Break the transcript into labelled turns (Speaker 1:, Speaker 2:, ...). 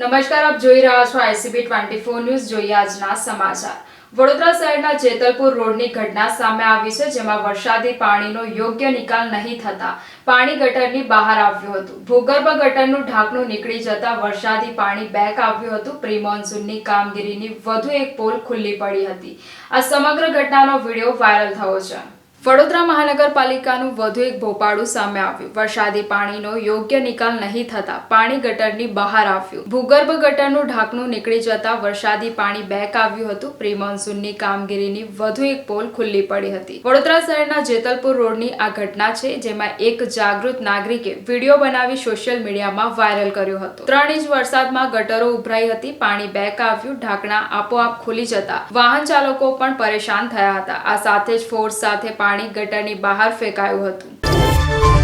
Speaker 1: નમસ્કાર, આપ જોઈ રહ્યા છો આઈસીબી ટ્વેન્ટી ફોર ન્યૂઝ. જોઈએ આજના સમાચાર. વડોદરા શહેરના જેતલપુર રોડની ઘટના સામે આવી છે, જેમાં વરસાદી પાણીનો યોગ્ય નિકાલ નહીં થતા પાણી ગટરની બહાર આવ્યું હતું. ભૂગર્ભ ગટરનું ઢાંકણું નીકળી જતા વરસાદી પાણી બેક આવ્યું હતું. પ્રી મોન્સૂનની કામગીરીની વધુ એક પોલ ખુલ્લી પડી હતી. આ સમગ્ર ઘટનાનો વીડિયો વાયરલ થયો છે. વડોદરા મહાનગરપાલિકાનું વધુ એક ભોપાળું સામે આવ્યું. વરસાદી પાણીનો યોગ્ય નિકાલ નહીં થતા પાણી ગટરની બહાર આવ્યું. ભૂગર્ભ ગટરનું ઢાંકણું નીકળી જતા વરસાદી પાણી બેક આવ્યું હતું. પ્રી કામગીરીની વધુ એક પોલ ખુલ્લી પડી હતી. વડોદરા શહેરના જેતલપુર રોડની આ ઘટના છે, જેમાં એક જાગૃત નાગરિકે વીડિયો બનાવી સોશિયલ મીડિયામાં વાયરલ કર્યો હતો. ત્રણ ઇંચ વરસાદમાં ગટરો ઉભરાઈ હતી, પાણી બેક આવ્યું, ઢાંકણા આપોઆપ ખુલી જતા વાહન ચાલકો પણ પરેશાન થયા હતા. આ સાથે જ ફોર્સ સાથે પાણી પાણી ગટરની બહાર ફેંકાયું હતું.